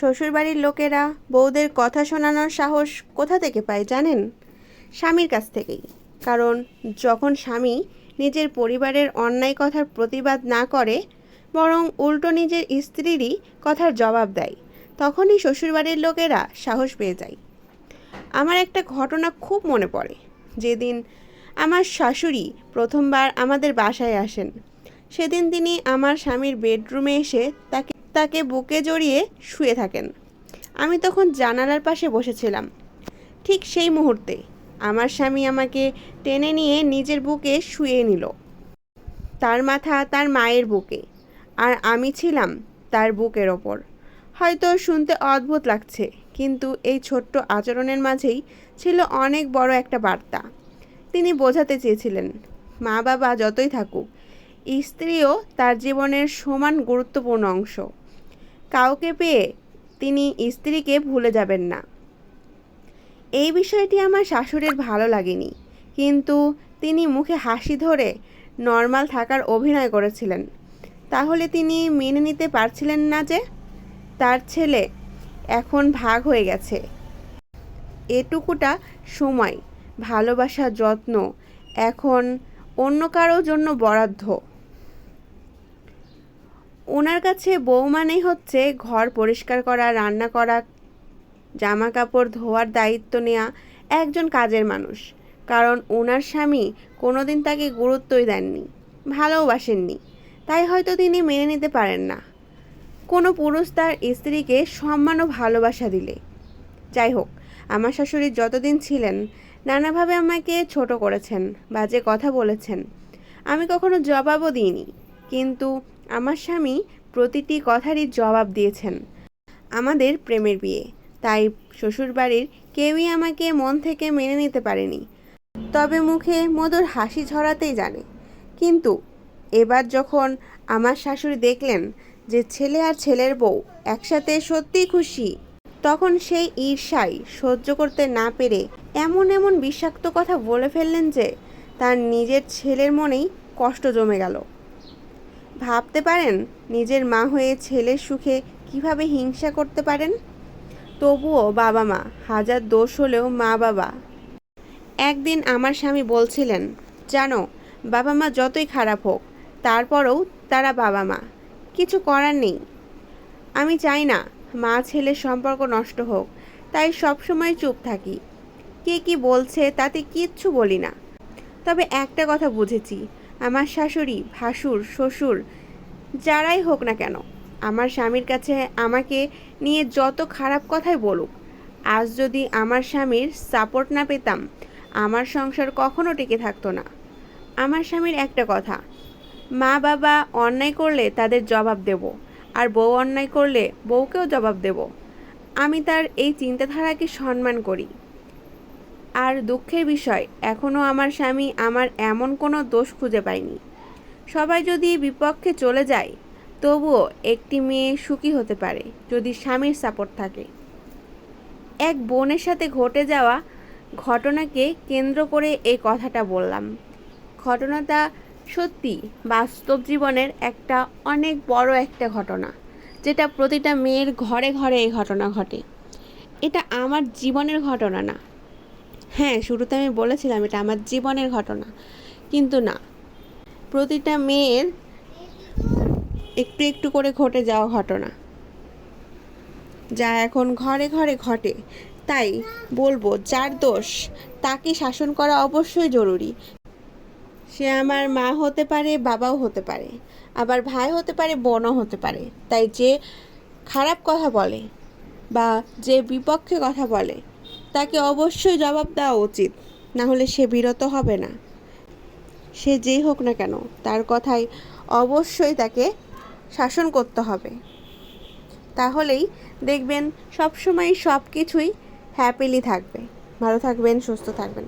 শ্বশুরবাড়ির লোকেরা বউদের কথা শোনানোর সাহস কোথা থেকে পায় জানেন? স্বামীর কাছ থেকেই। কারণ যখন স্বামী নিজের পরিবারের অন্যায় কথার প্রতিবাদ না করে, বরং উল্টো নিজের স্ত্রীরই কথার জবাব দেয়, তখনই শ্বশুরবাড়ির লোকেরা সাহস পেয়ে যায়। আমার একটা ঘটনা খুব মনে পড়ে। যেদিন আমার শাশুড়ি প্রথমবার আমাদের বাসায় আসেন, সেদিন তিনি আমার স্বামীর বেডরুমে এসে তাকে তাকে বুকে জড়িয়ে শুয়ে থাকেন। আমি তখন জানালার পাশে বসেছিলাম। ঠিক সেই মুহূর্তে আমার স্বামী আমাকে টেনে নিয়ে নিজের বুকে শুয়ে নিল। তার মাথা তার মায়ের বুকে, আর আমি ছিলাম তার বুকের ওপর। হয়তো শুনতে অদ্ভুত লাগছে, কিন্তু এই ছোট্ট আচরণের মাঝেই ছিল অনেক বড় একটা বার্তা। তিনি বোঝাতে চেয়েছিলেন মা বাবা যতই থাকুক, স্ত্রীও তার জীবনের সমান গুরুত্বপূর্ণ অংশ। কাউকে পেয়ে তিনি স্ত্রীকে ভুলে যাবেন না। এই বিষয়টি আমার শাশুড়ির ভালো লাগেনি। কিন্তু তিনি মুখে হাসি ধরে নর্মাল থাকার অভিনয় করেছিলেন। তাহলে তিনি মেনে নিতে পারছিলেন না যে তার ছেলে এখন ভাগ হয়ে গেছে। এটুকুটা সময়, ভালোবাসা, যত্ন, এখন অন্য কারোর জন্য বরাদ্দ। ওনার কাছে বউ মানেই হচ্ছে ঘর পরিষ্কার করা, রান্না করা জামা কাপড় ধোয়ার দায়িত্ব নেওয়া একজন কাজের মানুষ। কারণ ওনার স্বামী কোনোদিন তাকে গুরুত্বই দেননি, ভালোবাসেননি। তাই হয়তো তিনি মেনে নিতে পারেন না। কোনো পুরুষ তার স্ত্রীকে সম্মান ও ভালোবাসা দিলে। যাই হোক, আমার শাশুড়ি যতদিন ছিলেন, নানাভাবে আমাকে ছোট করেছেন বাজে কথা বলেছেন। আমি কখনো জবাবও দিইনি। কিন্তু আমার স্বামী প্রতিটি কথারই জবাব দিয়েছেন। আমাদের প্রেমের বিয়ে। তাই শ্বশুরবাড়ির কেউই আমাকে মন থেকে মেনে নিতে পারেনি। তবে মুখে মধুর হাসি ঝরাতেই জানে। কিন্তু এবার যখন আমার শাশুড়ি দেখলেন যে ছেলে আর ছেলের বউ একসাথে সত্যিই খুশি, তখন সেই ঈর্ষাই সহ্য করতে না পেরে এমন এমন বিষাক্ত কথা বলে ফেললেন যে তার নিজের ছেলের মনেই কষ্ট জমে গেল। ভাবতে পারেন? নিজের মা হয়ে ছেলের সুখে কীভাবে হিংসা করতে পারেন? তবুও বাবা মা, হাজার দোষ হলেও মা বাবা। একদিন আমার স্বামী বলছিলেন, জানো, বাবা মা যতই খারাপ হোক, তারপরেও তারা বাবা মা। কিছু করার নেই। আমি চাই না মা ছেলের সম্পর্ক নষ্ট হোক, তাই সবসময় চুপ থাকি। কে কি বলছে তাতে কিচ্ছু বলি না। তবে একটা কথা বুঝেছি আমার শাশুড়ি, ভাসুর, শ্বশুর, যারাই হোক না কেন, আমার স্বামীর কাছে আমাকে নিয়ে যত খারাপ কথাই বলুক, আজ যদি আমার স্বামীর সাপোর্ট না পেতাম, আমার সংসার কখনো টিকে থাকতো না। আমার স্বামীর একটা কথা, মা বাবা অন্যায় করলে তাদের জবাব দেব, আর বউ অন্যায় করলে বউকেও জবাব দেব। আমি তার এই চিন্তাধারাকে সম্মান করি। আর দুঃখের বিষয় এখনও আমার স্বামী আমার এমন কোনো দোষ খুঁজে পায়নি। সবাই যদি বিপক্ষে চলে যায়, তবুও একটি মেয়ে সুখী হতে পারে, যদি স্বামীর সাপোর্ট থাকে। এক বোনের সাথে ঘটে যাওয়া ঘটনাকে কেন্দ্র করে এই কথাটা বললাম। ঘটনাটা সত্যি বাস্তব জীবনের একটা অনেক বড় একটা ঘটনা, যেটা প্রতিটা মেয়ের ঘরে ঘরে এই ঘটনা ঘটে। এটা আমার জীবনের ঘটনা না হ্যাঁ শুরুতে আমি বলেছিলাম এটা আমার জীবনের ঘটনা, কিন্তু না। প্রতিটা মেয়ের একটু একটু করে ঘটে যাওয়া ঘটনা, যা এখন ঘরে ঘরে ঘটে। তাই বলব, যার দোষ তাকে শাসন করা অবশ্যই জরুরি। সে আমার মা হতে পারে, বাবাও হতে পারে, আবার ভাই হতে পারে, বোনও হতে পারে। তাই যে খারাপ কথা বলে বা যে বিপক্ষে কথা বলে তাকে অবশ্যই জবাব দেওয়া উচিত না হলে সে বিরত হবে না। সে যেই হোক না কেন, তার কথাই অবশ্যই তাকে শাসন করতে হবে। তাহলেই দেখবেন সবসময় সব কিছুই হ্যাপিলি থাকবে। ভালো থাকবেন, সুস্থ থাকবেন।